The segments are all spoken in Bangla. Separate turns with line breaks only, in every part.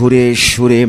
সুরে সুরে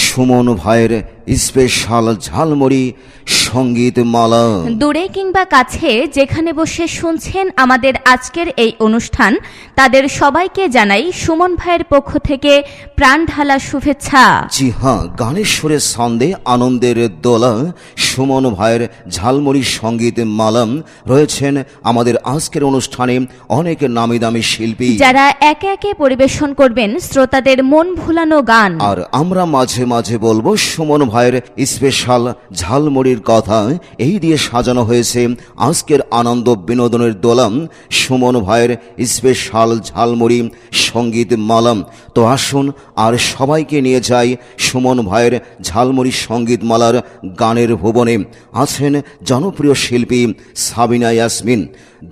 সুমন ভাইয়ের স্পেশাল ঝালমুড়ি সংগীত মালা
দূরে কিংবা কাছে যেখানে বসে শুনছেন আমাদের আজকের এই অনুষ্ঠান তাদের সবাইকে জানাই সুমন ভাইয়ের পক্ষ থেকে প্রাণ ঢালা শুভেচ্ছা।
জি হ্যাঁ গানের সুরে ছন্দে আনন্দের দোলা সুমন ভাইয়ের ঝালমুড়ি সংগীত মালাম রয়েছেন আমাদের আজকের অনুষ্ঠানে অনেক নামি দামি শিল্পী।
যারা একে একে পরিবেশন করবেন শ্রোতাদের মন ভুলানো গান।
আর আমরা মাঝে মাঝে বলব সুমন ভাইয়ের স্পেশাল ঝালমুড়ির কথা এই দিয়ে সাজানো হয়েছে আজকের আনন্দ বিনোদনের দোলাম। সুমন ভাইয়ের স্পেশাল ঝালমুড়ি সংগীত মালাম। তো আসুন আর সবাইকে নিয়ে যাই সুমন ভাইয়ের ঝালমুড়ি সংগীত মালার গানের ভুবনে। আছেন জনপ্রিয় শিল্পী সাবিনা ইয়াসমিন।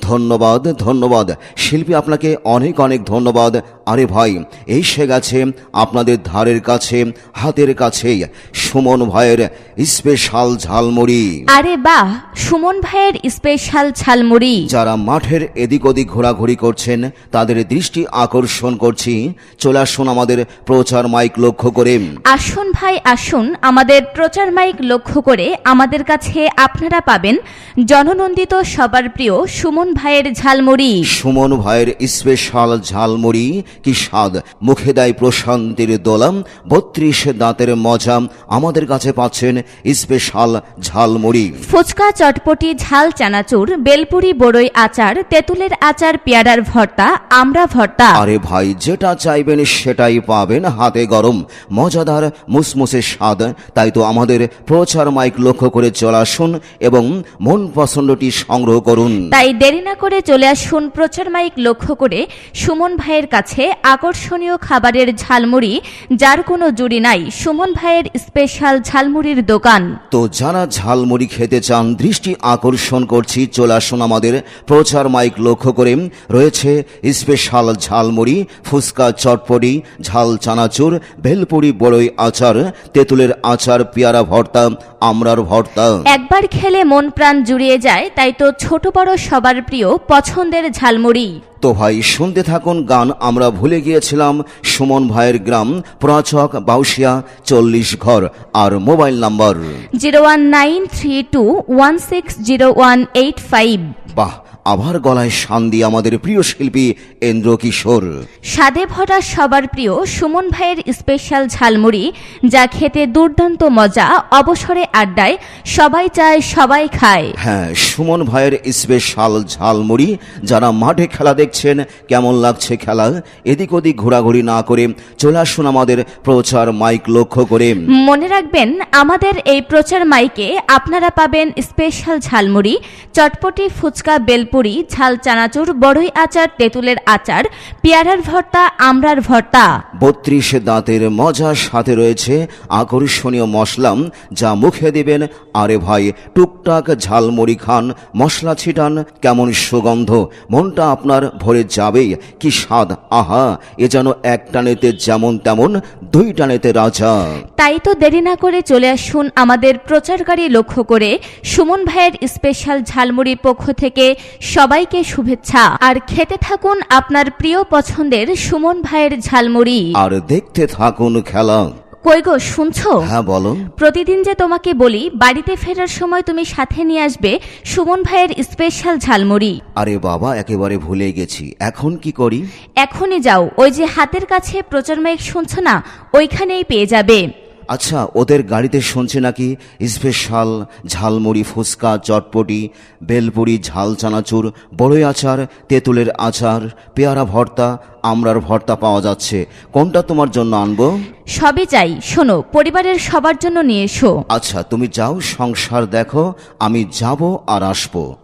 ধন্যবাদ ধন্যবাদ। শিল্পী আপনাকে অনেক অনেক ধন্যবাদ। আরে ভাই এই সে গেছে আপনাদের ধারের কাছে হাতের কাছেই সুমন ভাইয়ের স্পেশাল ঝালমুড়ি।
আরে বাহ সুমন ভাইয়ের স্পেশাল ঝালমুড়ি।
যারা মাঠের এদিক ওদিক ঘোরাঘুরি করছেন তাদের দৃষ্টি আকর্ষণ করছি। চলে আসুন আমাদের প্রচার মাইক লক্ষ্য করে।
আসুন ভাই আসুন। আমাদের প্রচার মাইক লক্ষ্য করে আমাদের কাছে আপনারা পাবেন জননন্দিত সবার প্রিয় সুমন ভাইয়ের ঝালমুড়ি।
সুমন ভাইয়ের স্পেশাল ঝালমুড়ি কি স্বাদ? মুখে দেয় প্রশান্তির দোলাম বত্রিশ দাঁতের মজা আমাদের কাছে পাচ্ছেন স্পেশাল ঝালমুড়ি।
ফুচকা চটপটি ঝাল চানাচুর বেলপুরি বড়ই আচার তেঁতুলের আচার পেয়ারার ভর্তা আমরা ভর্তা।
আরে ভাই যেটা চাইবেন সেটাই পাবেন হাতে গরম। মজাদার মুসমুসে স্বাদ তাই তো আমাদের প্রচার মাইক লক্ষ্য করে চলে আসুন এবং মন পছন্দটি সংগ্রহ করুন।
তাই দেরি না করে চলে আসুন প্রচার মাইক লক্ষ্য করে সুমন ভাইয়ের কাছে আকর্ষণীয় খাবারের ঝালমুড়ি, যার কোনো জুড়ি নাই। সুমন ভাইয়ের স্পেশাল ঝালমুড়ির দোকান।
তো যারা ঝালমুড়ি খেতে চান, দৃষ্টি আকর্ষণ করছি, চলে আসুন আমাদের প্রচার মাইক লক্ষ্য করে। রয়েছে স্পেশাল ঝালমুড়ি, ফুচকা চটপটি, ঝাল চানাচুর, ভেলপুরি বড়ই আচার, তেঁতুলের আচার, পেয়ারা ভর্তা আমরার ভর্তা।
একবার খেলে মন প্রাণ জুড়িয়ে যায় তাই তো ছোট বড় সবার প্রিয় পছন্দের ঝালমুড়ি।
তো ভাই শুনতে থাকুন গান আমরা ভুলে গিয়েছিলাম সুমন ভাইয়ের গ্রাম প্রাচক বাউসিয়া চল্লিশ ঘর আর mobile number.
Zero one nine three two one six zero one eight five.
বাহ আবার গলায় শান দিয়ে আমাদের প্রিয় শিল্পী এন্দ্র কিশোর।
স্বাদে ভরা সবার প্রিয় সুমন ভাইয়ের স্পেশাল ঝালমুড়ি যা খেতে দুর্দান্ত মজা অবসরে আড্ডায় সবাই চায় সবাই খায়।
হ্যাঁ সুমন ভাইয়ের স্পেশাল ঝালমুড়ি যারা মাঠে খেলা দেখছেন কেমন লাগছে খেলা? এদিক ওদিক ঘোরাঘুরি না করে চলে আসুন আমাদের প্রচার মাইক লক্ষ্য করে।
মনে রাখবেন আমাদের এই প্রচার মাইকে আপনারা পাবেন স্পেশাল ঝালমুড়ি চটপটি ফুচকা বেলপুরি ঝাল চানাচুর বড়ই আচার তেঁতুলের আচার পেয়ারার ভর্তা আমরার ভর্তা।
বত্রিশ দাঁতের মজার সাথে রয়েছে আকর্ষণীয় মশলাম যা মুখে দিবেন আরে ভাই টুকটাক ঝালমুড়ি খান মশলা ছিটান কেমন সুগন্ধ মনটা আপনার ভরে যাবেই কি স্বাদ আহা এ যেন এক টানেতে যেমন তেমন দুই টানেতে রাজা।
তাই তো দেরি না করে চলে আসুন আমাদের প্রচারকারী লক্ষ্য করে সুমন ভাইয়ের স্পেশাল ঝালমুড়ি পক্ষ থেকে সবাইকে শুভেচ্ছা। আর খেতে থাকুন আপনার প্রিয় পছন্দের সুমন ভাইয়ের ঝালমুড়ি।
আর দেখতে থাকুন খেলা
কই গো শুনছো?
হ্যাঁ বলো।
প্রতিদিন যে তোমাকে বলি বাড়িতে ফেরার সময় তুমি সাথে নিয়ে আসবে সুমন ভাইয়ের স্পেশাল ঝালমুড়ি।
আরে বাবা একেবারে ভুলে গেছি। এখন কি করি?
এখনই যাও। ওই যে হাতের কাছে প্রচার মাইক শুনছো না ওইখানেই পেয়ে যাবে।
আচ্ছা ওদের গাড়িতে শুনছে নাকি স্পেশাল ঝালমুড়ি ফুচকা চটপটি বেলপুরি ঝাল চানাচুর বড়ই আচার তেঁতুলের আচার পেয়ারা ভর্তা আমরার ভর্তা পাওয়া যাচ্ছে। কোনটা তোমার জন্য আনব?
সবই চাই। শোনো পরিবারের সবার জন্য নিয়ে এসো।
আচ্ছা তুমি যাও সংসার দেখো আমি যাব আর আসব।